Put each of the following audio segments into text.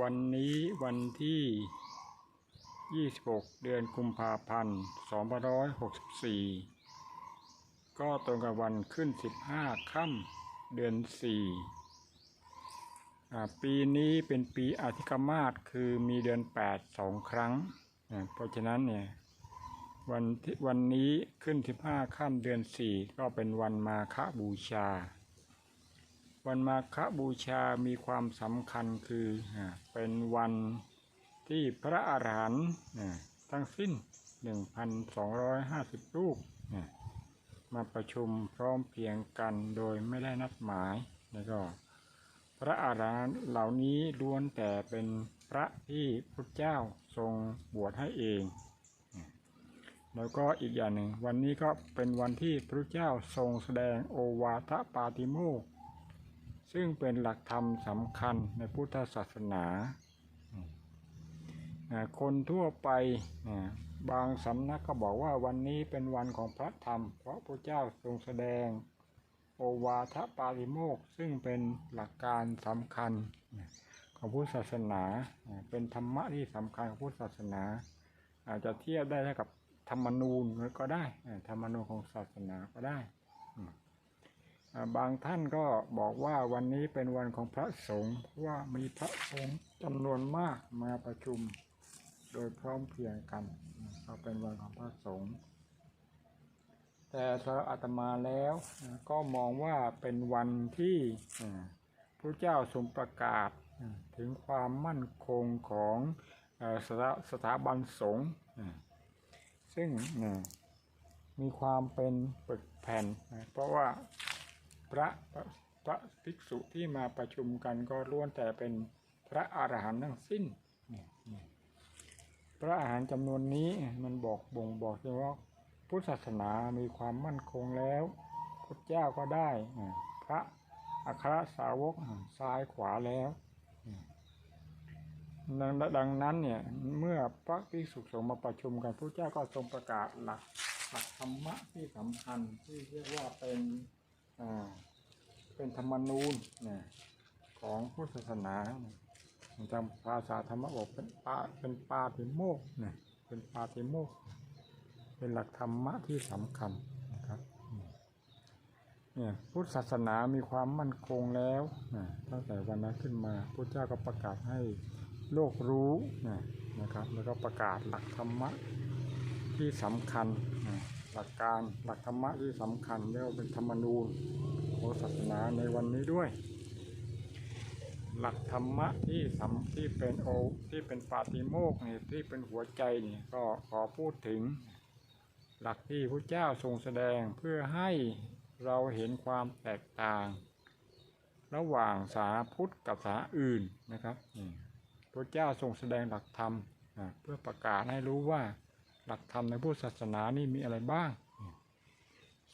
วันนี้วันที่ 26 เดือนกุมภาพันธ์2564 ก็ตรงกับวันขึ้น 15 ค่ำเดือน4อ่ปีนี้เป็นปีอาทิกมาศคือมีเดือน 8 สองครั้ง เพราะฉะนั้นเนี่ยวันที่วันนี้ขึ้น 15 ค่ำเดือน 4 ก็เป็นวันมาฆบูชา วันมาฆบูชามีความสำคัญคือเป็นวันที่พระอาหารหันต์ทั้งสิ้น 1,250 รูปอ่ามาประชุมพร้อมเพียงกันโดยไม่ได้นัดหมายแล้วก็พระอาหารหันต์เหล่านี้ล้วนแต่เป็นพระที่พระเจ้าทรงบวชให้เอง แล้วก็อีกอย่างหนึ่งวันนี้ก็เป็นวันที่พระเจ้าทรงแสดงโอวาทปาติโมก ซึ่งเป็นหลักธรรมสำคัญในพุทธศาสนา คนทั่วไปบางสำนักก็บอกว่าวันนี้เป็นวันของพระธรรม เพราะพระเจ้าทรงแสดง โอวาทปาติโมกซึ่งเป็นหลักการสำคัญของพุทธศาสนา เป็นธรรมะที่สำคัญของพุทธศาสนา อาจจะเทียบได้กับธรรมนูญก็ได้ธรรมนูญของศาสนาก็ได้ บางท่านก็บอกว่าวันนี้เป็นวันของพระสงฆ์เพราะว่ามีพระสงฆ์จำนวนมากมาประชุม โดยพร้อมเพรียงกันก็เป็นวันของพระสงฆ์แต่สำหรับอาตมาแล้วก็มองว่าเป็นวันที่พระเจ้าทรงประกาศถึงความมั่นคงของสถาสถาบันสงฆ์ซึ่งมีความเป็นปึกแผ่น เพราะว่า พระพระพระภิกษุที่มาประชุมกันก็ล้วนแต่เป็นพระอรหันต์ทั้งสิ้นเนี่ยเนี่ยพระอรหันต์จำนวนนี้มันบอกบ่งบอกถึงว่าพุทธศาสนามีความมั่นคงแล้วพระเจ้าก็ได้อ่าพระอัครสาวกอ่าซ้ายขวาแล้วดังดังนั้นเนี่ยเมื่อพระภิกษุสงฆ์มาประชุมกันพระเจ้าก็ทรงประกาศหลักหลักธรรมะที่สำคัญที่เรียกว่าเป็นอ่า เป็นธรรมนูญเนี่ยของพุทธศาสนาทางภาษาธรรมะบอกเป็นปาเป็นปาติโมกข์เนี่ยเป็นปาติโมก เป็นหลักธรรมะที่สำคัญนะครับเนี่ยพุทธศาสนามีความมั่นคงแล้วนะตั้งแต่วันนั้นขึ้นมาพระเจ้าก็ประกาศให้โลกรู้นะนะครับ แล้วก็ประกาศหลักธรรมะที่สำคัญนะ หลักการหลักธรรมะที่สำคัญเรียกว่าเป็นธรรมนูญของศาสนาในวันนี้ด้วย หลักธรรมะที่สำที่เป็นโอที่เป็นปาติโมกนี่ที่เป็นหัวใจนี่ก็ขอพูดถึง หลักที่พระเจ้าทรงแสดงเพื่อให้เราเห็นความแตกต่าง ระหว่างสาพุทธกับสาอื่นนะครับพระเจ้าทรงแสดงหลักธรรมเพื่อประกาศให้รู้ว่า หลักธรรมในพุทธศาสนานี่มีอะไรบ้าง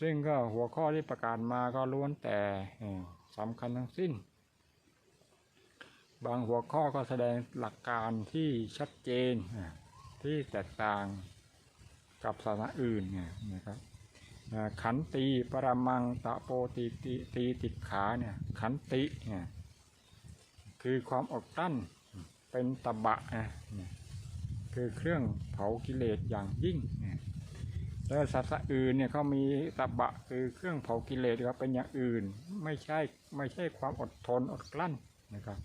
ซึ่งก็หัวข้อที่ประกาศมาก็ล้วนแต่อ่าสำคัญทั้งสิ้น บางหัวข้อก็แสดงหลักการที่ชัดเจนอ่าที่แตกต่างกับศาสนาอื่นเนี่ยนะครับอ่าขันติปรมังตะโปติติตีติดขาเนี่ยขันติเนี่ยคือความอดกลั้นเป็นตบะนะเนี่ย คือเครื่องเผากิเลสอย่างยิ่งเนี่ยแล้วศาสนาอื่นเนี่ยเขามีตบะคือเครื่องเผากิเลสก็เป็นอย่างอื่น ไม่ใช่ไม่ใช่ความอดทนอดกลั้นนะครับ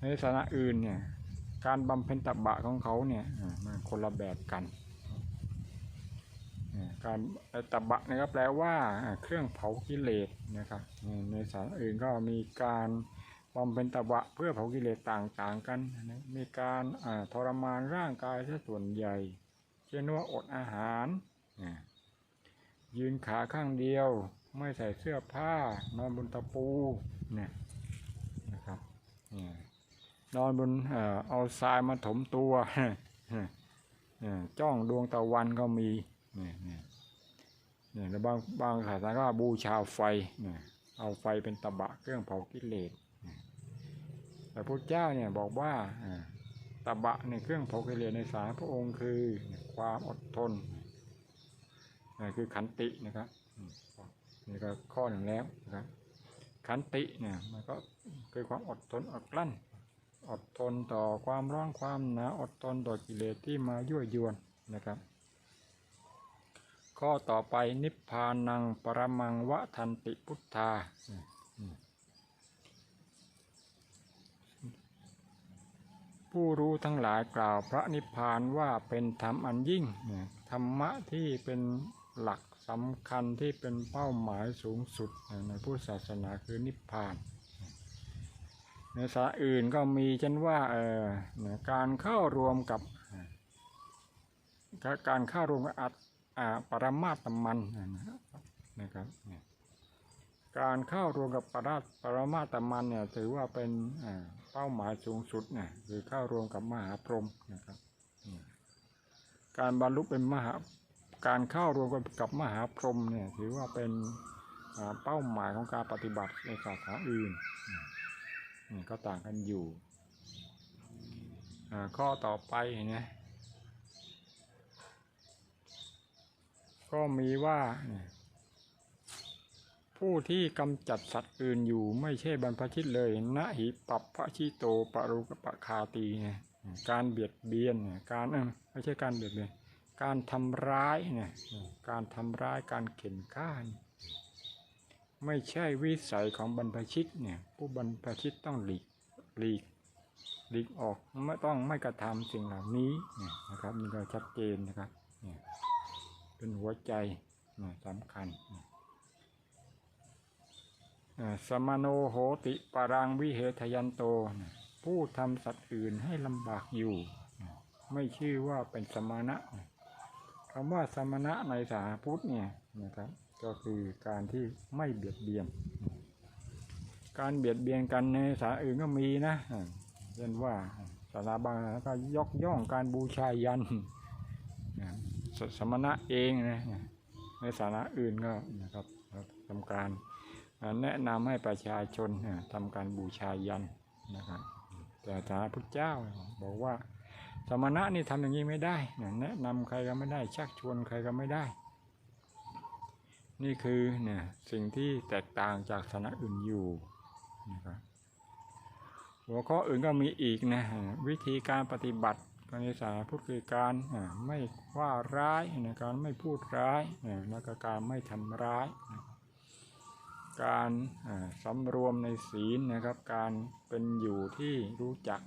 ในศาสนาอื่นเนี่ย การบำเพ็ญตบะของเขาเนี่ยมันคนละแบบกันการตบะนี่ยก็แปลว่าอ่าเครื่องเผากิเลสนะครับในในศาสนาอื่นก็มีการ บำเพ็ญตบะเพื่อเผากิเลสต่างๆกันนะมีการทรมานร่างกายซะส่วนใหญ่ เช่นว่าอดอาหาร ยืนขาข้างเดียว ไม่ใส่เสื้อผ้านอนบนตะปูเนี่ยนะครับนอนบนเอ่อเอาทรายมาถมตัวเนี่ยจ้องดวงตะวันก็มีเนี่ยเนี่ยเนี่ยแล้วบางบางศาสนาก็บูชาไฟเนี่ยเอาไฟเป็นตะบะเครื่องเผากิเลส แต่พระเจ้าเนี่ยบอกว่าตบะในเครื่องเผากิเลสในสายพระองค์คือความอดทนคือขันตินะครับนี่ก็ข้อหนึ่งแล้วนะครับขันติเนี่ยมันก็คือความอดทนอดกลั้นออดทนต่อความร้อนความหนาวอดทนต่อกิเลสที่มายั่วยวนนะครับ ข้อต่อไปนิพพานังปรมังวะทันติพุทธา ผู้รู้ทั้งหลายกล่าวพระนิพพานว่าเป็นธรรมอันยิ่งธรรมะที่เป็นหลักสำคัญที่เป็นเป้าหมายสูงสุดในพุทธศาสนาคือนิพพาน ในสาอื่นก็มีเช่นว่าเออเนี่ยการเข้ารวมกับการเข้ารวมกับอัตอ่าปรมาตมันนะครับนะครับการเข้ารวมกับปราปรมาตมันเนี่ยถือว่าเป็น เป้าหมายสูงสุดเนี่ยคือเข้ารวมกับมหาพรหมนะครับ การบรรลุเป็นมหาการเข้ารวมกับมหาพรหมเนี่ยถือว่าเป็นเป้าหมายของการปฏิบัติในศาสนาอื่นนี่ก็ต่างกันอยู่ข้อต่อไปนะก็มีว่า ผู้ที่กำจัดสัตว์อื่นอยู่ไม่ใช่บรรพชิตเลยนะหิปัปพระชิโตปรุกปะคาตีเนี่ยการเบียดเบียนเนี่ยการเออไม่ใช่การเบียดเบียน การทำร้ายเนี่ยการทำร้ายการเข็นฆ่านไม่ใช่วิสัยของบรรพชิตเนี่ยผู้บรรพชิตต้องหลีกหลีกหลีกออกไม่ต้องไม่กระทำสิ่งเหล่านี้นะครับนี่ก็ชัดเจนนะครับเนี่ยเป็นหัวใจสำคัญ สมโนโหติปรังวิเหทยันโต ผู้ทำสัตว์อื่นให้ลำบากอยู่ ไม่ชื่อว่าเป็นสมณะคำว่าสมณะในสาพุทธเนี่ยนะครับ ก็คือการที่ไม่เบียดเบียน การเบียดเบียนกันในสาอื่นก็มีนะเช่นว่าศาสนาบางก็ยกย่องการบูชายันสสมณะเองนะในศาสนาอื่นก็นะครับทำการ แนะนำให้ประชาชนอ่าทำการบูชายันนะครับแต่ศาพุทธเจ้าบอกว่าสมณะนี่ทำอย่างนี้ไม่ได้นะแนะนำใครก็ไม่ได้ ชักชวนใครก็ไม่ได้ นี่คือเนี่ยสิ่งที่แตกต่างจากศาสนาอื่นอยู่นะครับหัวข้ออื่นก็มีอีกนะวิธีการปฏิบัติในศาสนาพุทธคือการไม่ว่าร้ายนะการไม่พูดร้ายแล้วก็การไม่ทำร้ายนะ การอ่าสำรวมในศีลนะครับ การเป็นอยู่ที่รู้จัก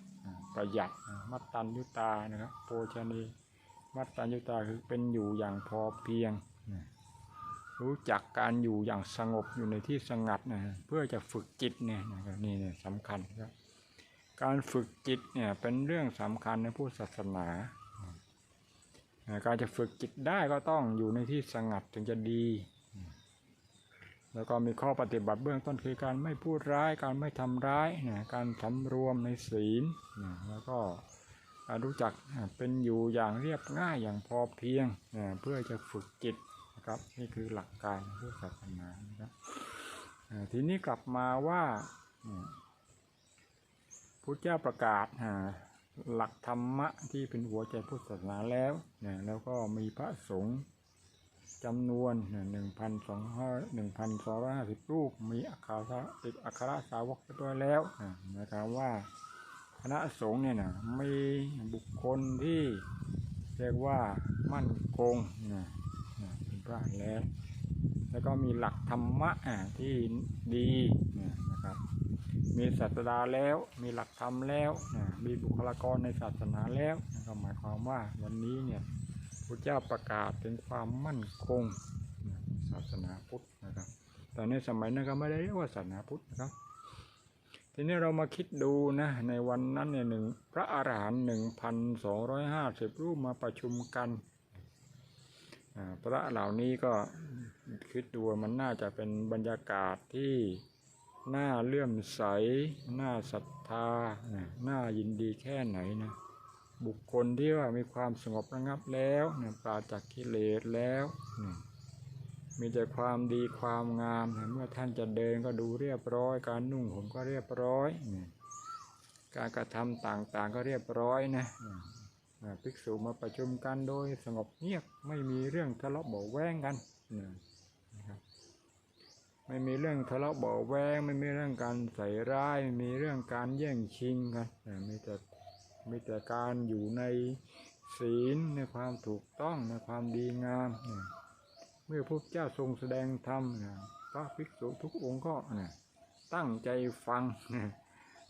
ประหยัดมัตตัญญุตานะครับโภชนีมัตตัญญุตาคือเป็นอยู่อย่างพอเพียง รู้จักการอยู่อย่างสงบอยู่ในที่สงัดนะเพื่อจะฝึกจิตเนี่ยนะครับนี่เนี่ยสำคัญครับการฝึกจิตเนี่ยเป็นเรื่องสำคัญในพุทธศาสนาอ่าการจะฝึกจิตได้ก็ต้องอยู่ในที่สงัดถึงจะดี แล้วก็มีข้อปฏิบัติเบื้องต้นคือการไม่พูดร้าย การไม่ทำร้ายนะการสำรวมในศีลนะแล้วก็รู้จักเป็นอยู่อย่างเรียบง่ายอย่างพอเพียงนะเพื่อจะฝึกจิตนะครับนี่คือหลักการของพุทธศาสนานะครับทีนี้กลับมาว่าพุทธเจ้าประกาศหลักธรรมะที่เป็นหัวใจพุทธศาสนาแล้วเนี่ยแล้วก็มีพระสงฆ์ จำนวนหนึ่งพันสองร้อยหนึ่งพันสองร้อยห้าสิบรูป มีอัคระติดอัคระสาวกเรียบร้อยแล้วนะครับว่าคณะสงฆ์เนี่ยนะมีบุคคลที่เรียกว่ามั่นคงนะนะเป็นพระแล้ว แล้วก็มีหลักธรรมะอ่าที่ดีนะนะครับ มีศาสดาแล้ว มีหลักธรรมแล้วนะมีบุคลากรในศาสนาแล้วนะก็หมายความว่าวันนี้เนี่ย ระเจ้าประกาศถึงความมั่นคงศาสนาพุทธนะครับแต่ในสมัยนั้นก็ไม่ได้เรียกว่าศาสนาพุทธนะครับ ทีนี้เรามาคิดดูนะ ในวันนั้นเนี่ยหนึ่งพระอาหารหันต์หนึ่งพันสองร้อยห้าสิบรูปมาประชุมกัน พระเหล่านี้ก็คิดดูมันน่าจะเป็นบรรยากาศที่น่าเลื่อมใส น่าศรัทธา น่ายินดีแค่ไหนนะ บุคคลที่ว่ามีความสงบระงับแล้วนะปราจากกิเลสแล้วนะมีแต่ความดีความงามนะเมื่อท่านจะเดินก็ดูเรียบร้อย การนุ่งห่มก็เรียบร้อยนะการกระทำต่างๆก็เรียบร้อยนะภิกษุมาประชุมกันโดยสงบเงียบไม่มีเรื่องทะเลาะเบาแวงกันนะครับไม่มีเรื่องทะเลาะเบาแวงไม่มีเรื่องการใส่ร้ายไม่มีเรื่องการแย่งชิงกันมีแต่ มีแต่การอยู่ในศีลในความถูกต้องในความดีงามเนี่ยเมื่อพระเจ้าทรงแสดงธรรมเนี่ยพระภิกษุทุกองค์ก็เนี่ยตั้งใจฟังเนี่ย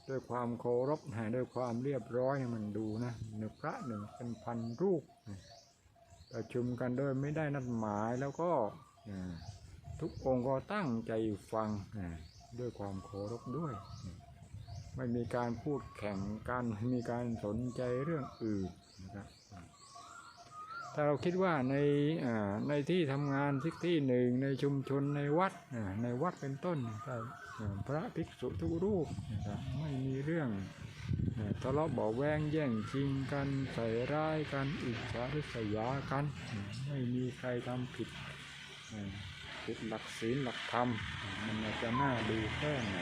ด้วยความเคารพนะด้วยความเรียบร้อยให้มันดูนะหนึ่งพระหนึ่งเป็นพันรูปเนี่ยประชุมกันโดยไม่ได้นัดหมายแล้วก็อ่าทุกองค์ก็ตั้งใจฟังนะด้วยความเคารพด้วย ไม่มีการพูดแข่งกันไม่มีการสนใจเรื่องอื่นนะครับถ้าเราคิดว่าในในที่ทำงานที่ที่หนึ่งในชุมชนในวัดในวัดเป็นต้นพระภิกษุทุกรูปนะครับไม่มีเรื่องทะเลาะเบาแวงแย่งชิงกันใส่ร้ายกันอิจฉาริษยากัน ไม่มีใครทำผิดผิดหลักศีลหลักธรรมมันจะน่าดูแค่ไหน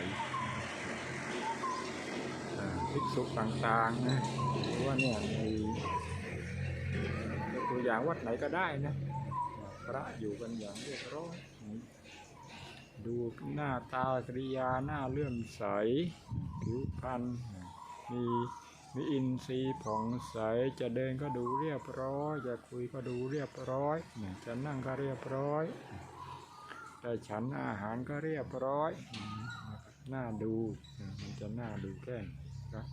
ภิกษุต่างๆนะหรือว่าเนี่ยในตัวอย่างวัดไหนก็ได้นะพระอยู่กันอย่างเรียบร้อยดูหน้าตากริยาหน้าเลื่อมใสผิวพรรณมีมีอินทรีย์ผ่องใสจะเดินก็ดูเรียบร้อย จะคุยก็ดูเรียบร้อยจะนั่งก็เรียบร้อยแต่ฉันอาหารก็เรียบร้อยน่าดูมันจะน่าดูแค่ ครับ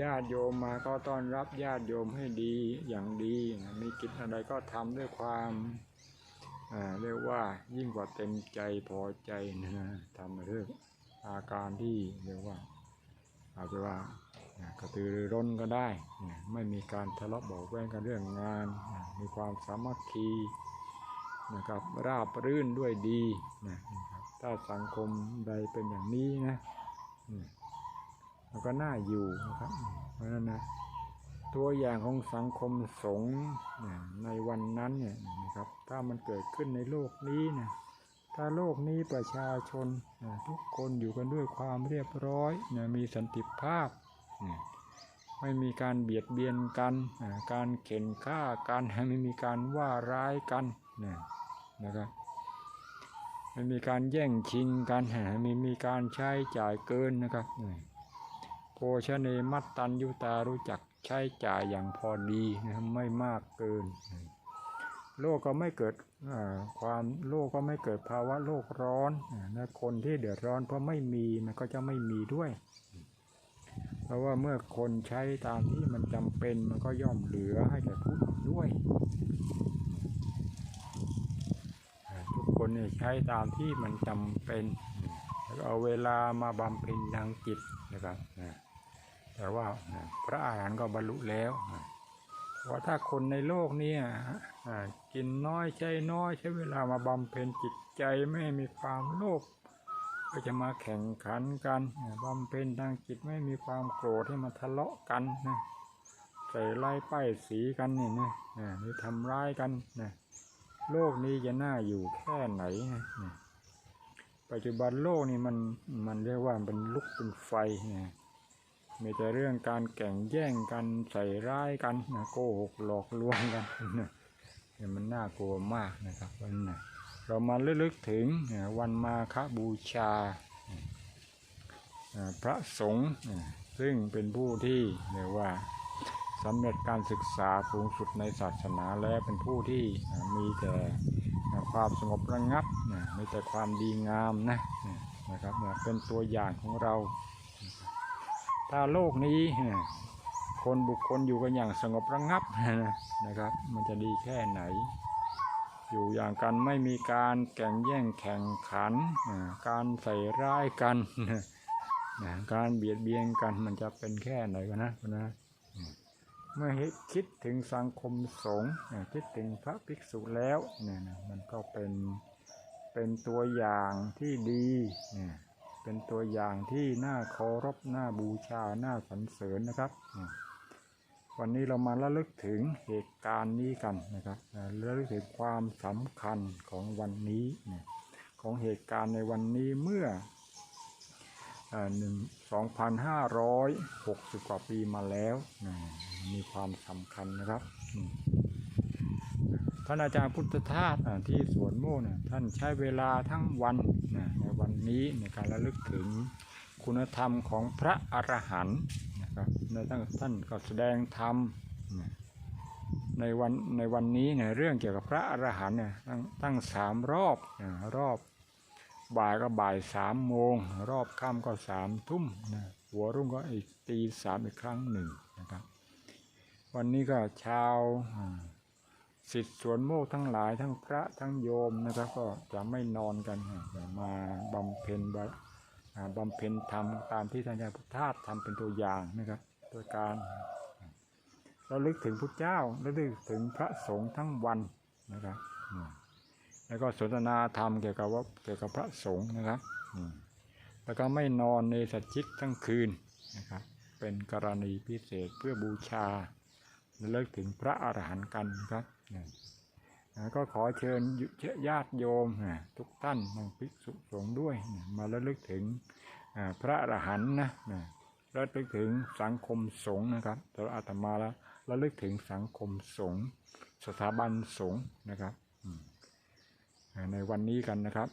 ญาติโยมมาก็ต้อนรับญาติโยมให้ดีอย่างดีมีกิจอะไรก็ทำด้วยความเรียกว่ายิ่งกว่าเต็มใจพอใจนะทำเรื่องอาการที่เรียกว่าอาจจะว่ากระตือรือร้นก็ได้ ไม่มีการทะเลาะเบาะแว้งกันเรื่องงาน มีความสามัคคีนะครับราบรื่นด้วยดีนะนะครับถ้าสังคมใดเป็นอย่างนี้นะ อืมมันก็น่าอยู่นะครับ เพราะฉะนั้นนะตัวอย่างของสังคมสงฆ์ในวันนั้นเนี่ยนะครับ ถ้ามันเกิดขึ้นในโลกนี้นะถ้าโลกนี้ประชาชนนะทุกคนอยู่กันด้วยความเรียบร้อยนะมีสันติภาพนะไม่มีการเบียดเบียนกันนะการเข็นฆ่ากันไม่มีการว่าร้ายกันนะนะครับไม่มีการแย่งชิงกันไม่มีการใช้จ่ายเกินนะครับ ชเนมัตตัญยุตารู้จักใช้จ่ายอย่างพอดีนะครับไม่มากเกิน โลกก็ไม่เกิดความโลกก็ไม่เกิดภาวะโลกร้อนอ่าและคนที่เดือดร้อนเพราะไม่มีมันก็จะไม่มีด้วย เพราะว่าเมื่อคนใช้ตามที่มันจำเป็นมันก็ย่อมเหลือให้แก่ผู้อื่นด้วย ทุกคนเนี่ยใช้ตามที่มันจำเป็นแล้วเอาเวลามาบำเพ็ญทางจิตนะครับ แต่ว่าพระอาหารหันต์ก็บรรลุแล้วว่าถ้าคนในโลกนี้กินน้อยใช้น้อยใช้เวลามาบำเพ็ญจิตใจไม่มีความโลภก็จะมาแข่งขันกันบำเพ็ญทางจิตไม่มีความโกรธให้มาทะเลาะกันนะใส่ไล่ป้ายสีกันนี่นะนะหรือทำร้ายกันนะโลกนี้จะน่าอยู่แค่ไหนนะปัจจุบันโลกนี่มันมันเรียกว่ามันลุกเป็นไฟนะ มีแต่เรื่องการแข่งแย่งกันใส่ร้ายกันนะโกหกหลอกลวงกันนะเนี่ยมันน่ากลัวมากนะครับเพราะฉะนั้นนะเรามาลึกถึงวันมาฆบูชา พระสงฆ์ซึ่งเป็นผู้ที่เรียกว่าสำเร็จการศึกษาสูงสุดในศาสนาและเป็นผู้ที่มีแต่ความสงบระงับมีแต่ความดีงามนะนะครับเป็นตัวอย่างของเรา ถ้าโลกนี้คนบุคคลอยู่กันอย่างสงบระงับนะครับ มันจะดีแค่ไหน อยู่อย่างกันไม่มีการแข่งแย่งแข่งขัน การใส่ร้ายกัน การเบียดเบียนกันมันจะเป็นแค่ไหนกันนะนะเมื่อคิดถึงสังคมสงฆ์คิดถึงพระภิกษุแล้วเนี่ยมันก็เป็นเป็นตัวอย่างที่ดีเนี่ย เป็นตัวอย่างที่น่าเคารพน่าบูชาน่าสรรเสริญนะครับ วันนี้เรามาระลึกถึงเหตุการณ์นี้กันนะครับระลึกถึงความสำคัญของวันนี้ของเหตุการณ์ในวันนี้เมื่อหนึ่งสองพันห้าร้อยหกสิบกว่าปีมาแล้ว มีความสำคัญนะครับ อืมท่านอาจารย์พุทธทาสที่สวนโมกเนี่ยท่านใช้เวลาทั้งวันนะในวันนี้ในการระลึกถึงคุณธรรมของพระอรหันต์นะครับในท่านท่านก็แสดงธรรมในวันในวันนี้เนี่ยเรื่องเกี่ยวกับพระอรหันต์เนี่ยตั้งตั้งสามรอบรอบบ่ายก็บ่ายสามโมง รอบค่ำก็สามทุ่มนะหัวรุ่งก็อีกตีสามอีกครั้งหนึ่งนะครับ วันนี้ก็ชาวอ สิทธิสวนโมกทั้งหลายทั้งพระทั้งโยมนะครับ ก็จะไม่นอนกันจะมาบำเพ็ญบะอ่าบำเพ็ญธรรมตามที่ท่านอาจารย์พุทธทาสทำเป็นตัวอย่างนะครับโดยการเราลึกถึงพระเจ้าและลึกถึงพระสงฆ์ทั้งวันนะครับแล้วก็สนทนาธรรมเกี่ยวกับว่าเกี่ยวกับพระสงฆ์นะครับแล้วก็ไม่นอนในสัจจิตทั้งคืนนะครับเป็นกรณีพิเศษเพื่อบูชาระลึกถึงพระอรหันต์กันนะครับ ก็ขอเชิญญาติโยมทุกท่านมางภิกษุสงฆ์ด้วยมาระลึกถึงพระอรหันต์นะระลึกถึงสังคมสงฆ์นะครับตัวอาตมาแล้วระลึกถึงสังคมสงฆ์สถาบันสงฆ์นะครับในวันนี้กันนะครับ